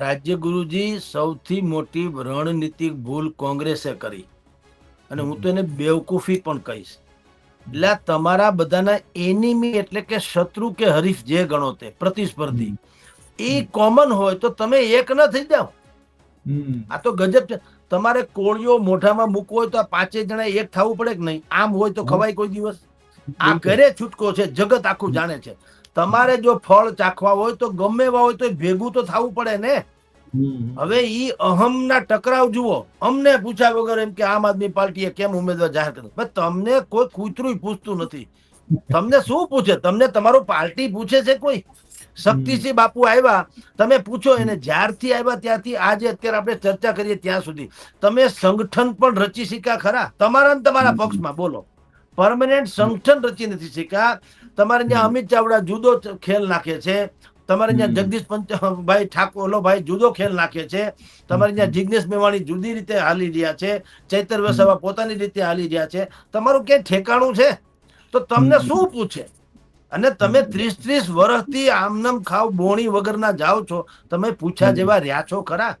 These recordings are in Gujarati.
રાજ્ય ગુરુજી સૌથી મોટી રણનીતિક ભૂલ કોંગ્રેસે કરી. અને હું તો એને બેવકૂફી પણ કહીશ. એટલે તમારા બધાના એનિમી એટલે કે શત્રુ કે હરીફ જે ગણો તે પ્રતિસ્પર્ધી. એ કોમન હોય તો તમે એક ન થઈ જાઓ. આ તો ગજબ છે. તમારે કોળિયો મોઢામાં મૂકવો હોય તો આ પાંચે જણા એક થવું પડે કે નહીં? આમ હોય તો ખવાય કોઈ દિવસ. આ ઘરે છૂટકો છે. જગત આખું જાણે છે. તમારે જો ફળ ચાખવા હોય તો ગમે એવા હોય તો ભેગું તો થવું પડે ને. હવે ઈ અહમના ટકરાવ જુઓ. અમને પૂછ્યા વગર એમ કે આમ આદમી પાર્ટીએ કેમ ઉમેદવાર જાહેર કર્યો? તમને કોઈ કૂતરું પૂછતું નથી. તમને શું પૂછે? તમને તમારું પાર્ટી પૂછે છે કોઈ? શક્તિસિંહ બાપુ આવ્યા. તમે પૂછો એને જ્યારથી આવ્યા ત્યાંથી આજે અત્યારે આપણે ચર્ચા કરીએ ત્યાં સુધી. તમે સંગઠન પણ રચી શીખ્યા ખરા. તમારા ને તમારા પક્ષમાં. બોલો. પરમનન્ટ સંગઠન રચી નથી શીખ્યા તમારે ત્યાં અમિત ચાવડા જુદો ખેલ નાખે છે. તમારે ત્યાં જગદીશ પંચ ભાઈ ઠાકોર ભાઈ જુદો ખેલ નાખે છે. તમારે ત્યાં જિજ્ઞેશ મેવાણી જુદી રીતે હાલી રહ્યા છે. ચૈતર વસાવા પોતાની રીતે હાલી રહ્યા છે. તમારું ક્યાંય ઠેકાણું છે? તો તમને શું પૂછે? અને તમે ત્રીસ ત્રીસ વર્ષથી આમનમ ખાવ બોણી વગરના જાઓ છો. તમે પૂછ્યા જેવા રહ્યા છો ખરા?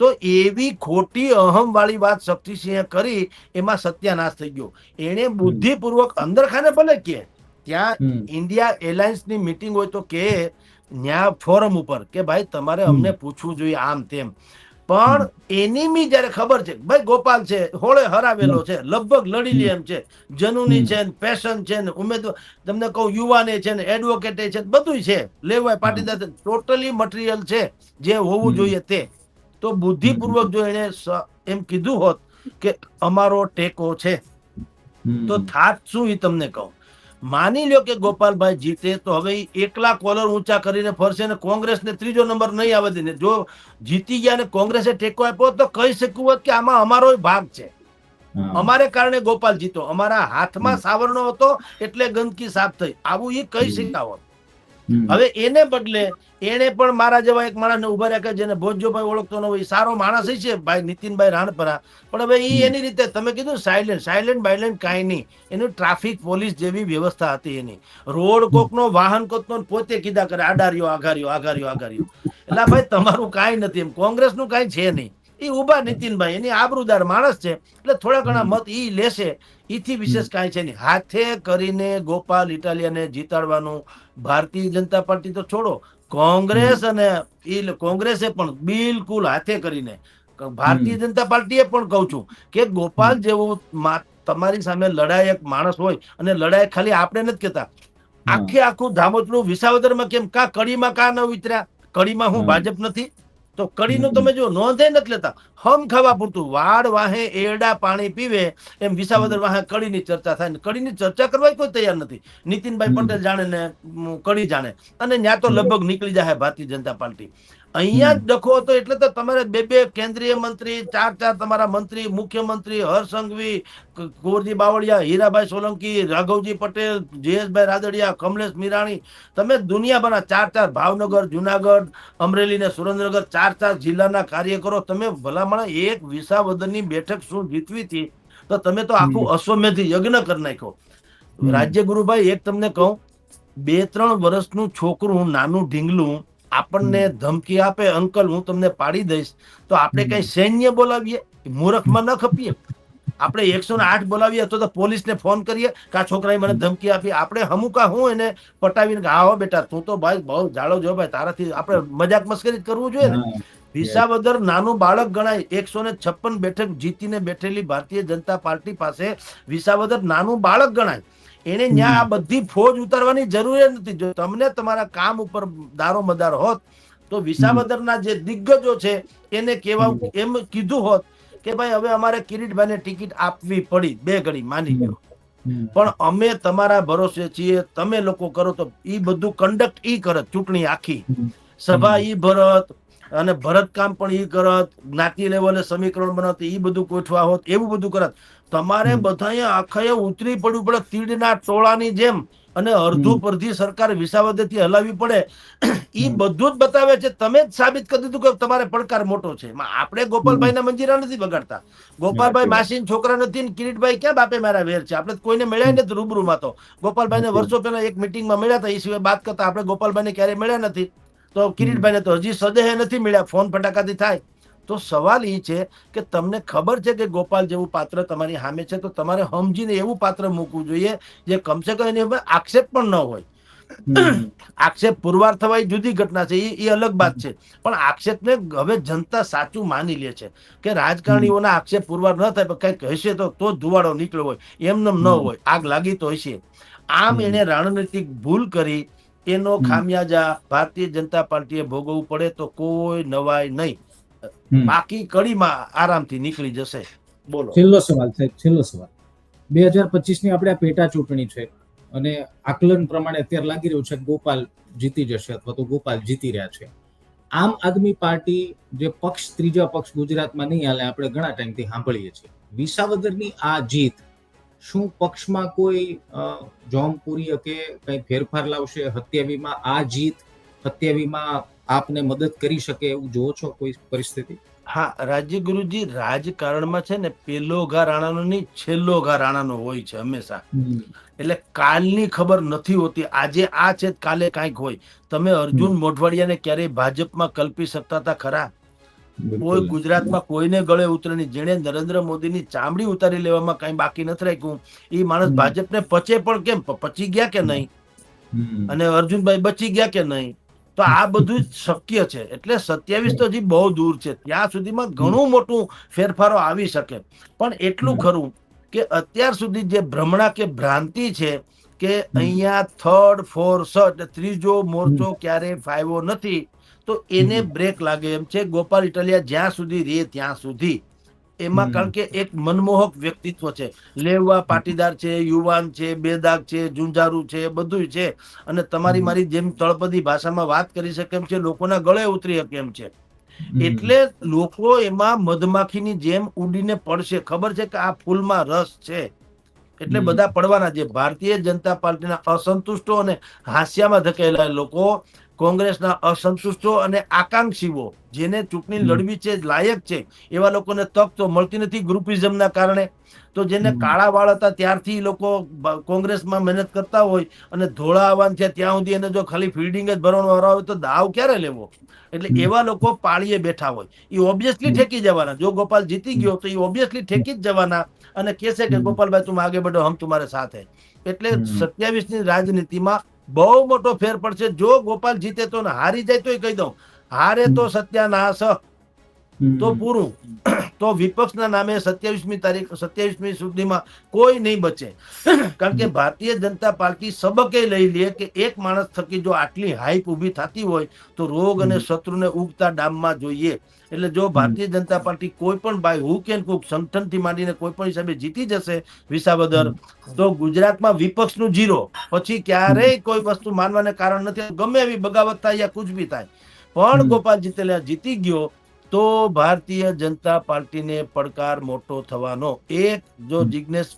તો એવી ખોટી અહમ વાળી વાત શક્તિસિંહે કરી એમાં સત્યાનાશ થઈ ગયો. એણે બુદ્ધિપૂર્વક અંદર ખાને ભલે કે ત્યાં ઇન્ડિયા એલાયન્સની મીટિંગ હોય તો કે ન્યા ફોરમ ઉપર કે ભાઈ તમારે અમને પૂછવું જોઈએ આમ તેમ. પણ એનીમી જયારે ખબર છે ભાઈ ગોપાલ છે હોળે હરાવેલો છે લગભગ લડી લે એમ છે જનુની છે પેશન છે ને ઉમેદવાર તમને કહું યુવાને છે ને એડવોકેટે છે બધું છે. લેવાય પાટીદાર ટોટલી મટીરિયલ છે જે હોવું જોઈએ તે. તો બુદ્ધિપૂર્વક જો એને એમ કીધું હોત કે અમારો ટેકો છે તો થાત શું એ તમને કહું? માની લ્યો કે ગોપાલભાઈ જીતે તો હવે એકલા કોલર ઊંચા કરીને ફરશે ને કોંગ્રેસને ત્રીજો નંબર નહીં આવે દે ને જો જીતી ગયા ને કોંગ્રેસે ટેકો આપ્યો તો કહી શકવું હોત કે આમાં અમારો ભાગ છે. અમારે કારણે ગોપાલ જીતો. અમારા હાથમાં સાવરણો હતો એટલે ગંદકી સાફ થઈ. આવું એ કહી. શક્યા હોત. હવે એને બદલે એને પણ મારા જેવા એક માણસને ઊભા રાખ્યા જેને ભોજોભાઈ ઓળખતો ન હોય સારો માણસ છે ભાઈ નીતિનભાઈ રાણપરા. પણ હવે એ એની રીતે તમે કીધું સાયલેન્ટ સાયલેન્ટ બાયલેન્ટ કાંઈ નહીં. એનું ટ્રાફિક પોલીસ જેવી વ્યવસ્થા હતી એની. રોડ કોકનો વાહન કોકનો પોતે કીધા કરે આડાર્યો આઘાર્યો આઘાર્યો આઘાર્યો એટલે ભાઈ તમારું કાંઈ નથી એમ. કોંગ્રેસનું કાંઈ છે નહીં. એ ઊભા નીતિનભાઈ એની આબરૂદાર માણસ છે. એટલે થોડા ઘણા મત ઈ લેશે. ઈથી વિશેષ કાંઈ છે નહીં. હાથે કરીને ગોપાલ ઇટાલિયાને જીતાડવાનું ભારતીય જનતા પાર્ટી તો છોડો. કોંગ્રેસ અને ઈ કોંગ્રેસે પણ બિલકુલ હાથે કરીને ભારતીય જનતા પાર્ટીએ પણ કહું છું કે ગોપાલ જેવું તમારી સામે લડાયક માણસ હોય અને લડાયક ખાલી આપણે નથી કહેતા. આખે આખું ધામોચડું વિસાવદરમાં કેમ કા કડીમાં કા ન વિતર્યા? કડીમાં હું ભાજપ નથી. તો કડીનું. તમે જો નોંધે નથી લેતા. હમ ખાવા પૂરતું. વાડ વાહે એરડા પાણી પીવે એમ વિસાવદર વાહે કડીની ચર્ચા થાય ને કડીની ચર્ચા કરવા કોઈ તૈયાર નથી. નીતિનભાઈ. પટેલ જાણે ને કડી જાણે. અને ત્યાં તો લગભગ નીકળી જાય ભારતીય જનતા પાર્ટી. અહીંયા જ ડખો હતો એટલે તો તમારે બે બે કેન્દ્રીય મંત્રી ચાર ચાર તમારા મંત્રી મુખ્યમંત્રી હર્ષ કુંવરજી બાવળિયા હીરાભાઈ સોલંકી રાઘવજી પટેલ જયેશભાઈ રાદડિયા કમલેશ મીરાણી તમે દુનિયાભરના ચાર ચાર ભાવનગર જુનાગઢ અમરેલી ને સુરેન્દ્રનગર ચાર ચાર જિલ્લાના કાર્યકરો તમે ભલામણ એક વિસાવદનની બેઠક શું જીતવી હતી? તો તમે તો આખું અશ્વમેધી યજ્ઞ કરી નાખ્યો. રાજ્ય ગુરુભાઈ એક તમને કહું બે ત્રણ વર્ષનું છોકરું નાનું ઢીંગલું આપણને ધમકી આપે અંકલ હું તમને પાડી દઈશ. તો આપણે. કઈ સૈન્ય બોલાવીએ? મૂરખમાં ન ખપીએ. આપણે એકસો ને આઠ બોલાવીએ અથવા તો પોલીસને ફોન કરીએ કે આ છોકરાએ મને ધમકી આપી. આપણે હમુકા હું એને પટાવીને કે આવો બેટા તું તો ભાઈ બહુ જાડો જો ભાઈ તારાથી આપણે મજાક મસ્કરી કરવું જોઈએ ને. હા. વિસાવદર નાનું બાળક ગણાય. એકસો ને છપ્પન બેઠક જીતીને બેઠેલી ભારતીય જનતા પાર્ટી પાસે વિસાવદર નાનું બાળક ગણાય. એને ન્યા આ બધી ફોજ ઉતારવાની જરૂર નથી. જો તમને તમારા કામ ઉપર દારો મદાર હોત તો વિસાવદરના જે દિગ્ગજો છે એને કેવા એમ કીધું હોત કે ભાઈ હવે અમારે કિરીટભાઈને ટિકિટ આપવી પડી બે ઘડી માની ગયો પણ અમે તમારા ભરોસે છીએ તમે લોકો કરો તો ઈ બધું કંડક્ટ ઈ કરત ચૂંટણી આખી. સભા ઈ ભરત અને ભરતકામ પણ એ કરત જ્ઞાતિ લેવલે સમીકરણ બનાવત ઈ બધું ગોઠવા હોત એવું બધું કરત. તમારે. બધાએ આખે ઉતરી પડવું પડે તીડના ટોળાની જેમ. અને અડધું હમ. પરધી સરકાર વિસાવદરથી હલાવવી પડે. એ બધું જ બતાવે છે. તમે જ સાબિત કરી દીધું કે તમારે પડકાર મોટો છે. આપણે ગોપાલભાઈના મંજીરા નથી બગાડતા. ગોપાલભાઈ માસીન છોકરા નથી ને કિરીટભાઈ ક્યાં બાપે મારા વેર છે? આપણે કોઈને મળ્યા નથી રૂબરૂમાં તો. ગોપાલભાઈને ને વર્ષો પહેલા એક મિટિંગમાં મળ્યા હતા. એ સિવાય વાત કરતા આપણે ગોપાલભાઈને ક્યારેય મળ્યા નથી. તો કિરીટભાઈને તો હજી સદેહે નથી મળ્યા. ફોન ફટાકાથી થાય. તો સવાલ એ છે કે તમને ખબર છે કે ગોપાલ જેવું પાત્ર તમારી સામે છે? તો તમારે સમજીને એવું પાત્ર મૂકવું જોઈએ જે કમસે કમ એની ઉપર આક્ષેપ પણ ન હોય. આક્ષેપ પુરવાર થવા એ જુદી ઘટના છે. એ એ અલગ વાત છે. પણ આક્ષેપને હવે જનતા સાચું માની લે છે કે રાજકારણીઓના આક્ષેપ પુરવાર ન થાય પણ કંઈક હશે તો તો ધુવાડો નીકળ્યો હોય. એમનેમ ન હોય. આગ લાગી તો હશે. આમ. એને રણનીતિક ભૂલ કરી એનો. ખામિયાજા ભારતીય જનતા પાર્ટીએ ભોગવવું પડે તો કોઈ નવાય નહીં. બાકી કડીમાં આરામથી નીકળી જશે. બોલો. છેલ્લો સવાલ સાહેબ છેલ્લો સવાલ. બે હજાર પચીસની આપણે આ પેટા ચૂંટણી છે અને આકલન પ્રમાણે અત્યારે લાગી રહ્યું છે કે ગોપાલ જીતી જશે અથવા તો ગોપાલ જીતી રહ્યા છે. આમ આદમી પાર્ટી જે પક્ષ ત્રીજા પક્ષ ગુજરાતમાં નહીં હાલે આપણે ઘણા ટાઈમથી સાંભળીએ છીએ. વિસાવદરની આ જીત શું પક્ષમાં કોઈ જોમપુરી કે કઈ ફેરફાર લાવશે? હત્યાવીમાં આ જીત હત્યાવીમાં આપને મદદ કરી શકે એવું જોવો છો કોઈ પરિસ્થિતિ? હા રાજી ગુરુજી રાજકારણમાં છે ને પેલો ઘા રાણાનો નહીં છેલ્લો ઘા રાણાનો હોય છે હંમેશા. એટલે કાલની ખબર નથી હોતી. આજે આ છે કાલે કાંઈક હોય. તમે અર્જુન મોઢવાડિયાને ક્યારેય ભાજપમાં કલ્પી શકતા હતા ખરા? કોઈ ગુજરાતમાં કોઈને ગળે ઉતરે નહીં. જેણે નરેન્દ્ર મોદીની ચામડી ઉતારી લેવામાં કઈ બાકી નથી રાખ્યું એ માણસ ભાજપને પચે પણ કેમ? પચી ગયા કે નહીં? અને અર્જુનભાઈ બચી ગયા કે નહીં? તો આ બધું શક્ય છે. એટલે સત્યાવીસ તો હજી બહુ દૂર છે. ત્યાં સુધીમાં ઘણું મોટું ફેરફારો આવી શકે. પણ એટલું ખરું કે અત્યાર સુધી જે ભ્રમણા કે ભ્રાંતિ છે કે અહીંયા થર્ડ ફોર્થ ત્રીજો મોરચો ક્યારે ફાયવો નથી તો એને બ્રેક લાગે એમ છે. ગોપાલ ઇટાલિયા જ્યાં સુધી રહે ત્યાં સુધી. એમાં કારણ કે એક મનમોહક વ્યક્તિત્વ છે. લેવા પાટીદાર છે યુવાન છે બેદાગ છે ઝુંઝારું છે બધું છે. અને તમારી મારી જેમ તળપદી ભાષામાં વાત કરી શકે એમ છે લોકોના ગળે ઉતરી શકે એમ છે. એટલે લોકો એમાં મધમાખીની જેમ ઉડીને પડશે. ખબર છે કે આ ફૂલમાં રસ છે? એટલે બધા પડવાના છે. ભારતીય જનતા પાર્ટીના અસંતુષ્ટો અને હાસ્યામાં ધકેલા લોકો કોંગ્રેસના અસંતુષ્ટો અને આકાંક્ષીઓ જેને ચૂંટણી લડવી છે લાયક છે એવા લોકોને તક તો મળતી નથી ગ્રુપિઝમના કારણે. તો જેને. કાળા વાળ હતા ત્યારથી લોકો કોંગ્રેસમાં મહેનત કરતા હોય અને ધોળા આવવાન છે ત્યાં સુધી એને જો ખાલી ફિલ્ડિંગ જ ભરવાનો વારો આવે તો દાવ ક્યારે લેવો? એટલે એવા લોકો પાળીએ બેઠા હોય. એ ઓબ્વિયસલી ઠેકી જવાના. જો ગોપાલ જીતી ગયો તો એ ઓબ્વિયસલી ઠેકી જ જવાના. અને કહેશે કે. ગોપાલભાઈ તું આગે बढ़ो હમ તમારે સાથે. એટલે સત્યાવીસની સત્યાવીસની રાજનીતિમાં બહુ મોટો ફેર પડશે. જો ગોપાલ જીતે તો ને હારી જાય તોય કહી દઉં. હારે તો સત્યાનાશ. તો પૂરું. તો વિપક્ષના નામે સત્યાવીસમી તારીખ સત્યાવીસમી સુધીમાં કોઈ નહીં બચે. કારણ કે ભારતીય જનતા પાર્ટી સબકે લઈ લે કે એક માણસ થકી જો આટલી હાઈપ ઊભી થતી હોય તો રોગ અને શત્રુને ઉગતા ડામમાં જોઈએ. એટલે જો ભારતીય જનતા પાર્ટી કોઈ પણ બાય હુક એન્ડ કુક સંગઠનથી માંડીને કોઈ પણ હિસાબે જીતી જશે વિસાવદર તો ગુજરાતમાં વિપક્ષનું જીરો. પછી ક્યારેય કોઈ વસ્તુ માનવાને કારણ નથી. ગમે એવી બગાવત થાય યા કુછ બી થાય. પણ ગોપાલ જીતેલા જીતી ગયો તો ભારતીય જનતા પાર્ટીને પડકાર મોટો થવાનો. એક જો. જિજ્ઞેશ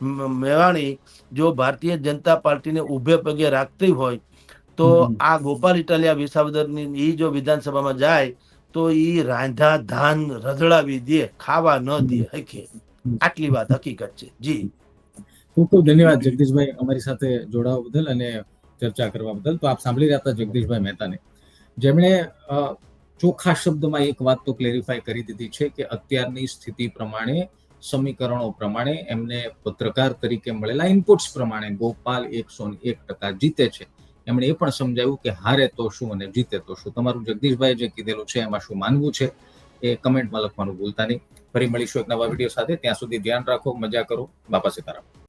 મેવાણી જો ભારતીય જનતા પાર્ટીને ઊભે પગે રાખતી હોય તો આ ગોપાલ ઇટાલિયા વિસાવદરની ઈ જો વિધાનસભામાં જાય તો ઈ રાંધા ધાન રધડાવી દે ખાવા ન દે હકે આટલી વાત હકીકત છે. જી. ખૂબ ખૂબ ધન્યવાદ જગદીશભાઈ અમારી સાથે જોડાવા બદલ અને ચર્ચા કરવા બદલ. તો આપ સાંભળી રહ્યા હતા જગદીશભાઈ મહેતાને. જેમણે ચોખ્ખા શબ્દમાં એક વાત તો ક્લેરિફાય કરી દીધી છે કે અત્યારની સ્થિતિ પ્રમાણે, સમીકરણો પ્રમાણે, એમને પત્રકાર તરીકે મળેલા ઇનપુટ્સ પ્રમાણે ગોપાલ એકસો એક ટકા જીતે છે. એમણે એ પણ સમજાવ્યું કે હારે તો શું અને જીતે તો શું. તમારું જગદીશભાઈ જે કીધેલું છે એમાં શું માનવું છે એ કમેન્ટમાં લખવાનું ભૂલતા નહીં. ફરી મળીશું એક નવા વીડિયો સાથે. ત્યાં સુધી ધ્યાન રાખો, મજા કરો. બાપા સીતારામ.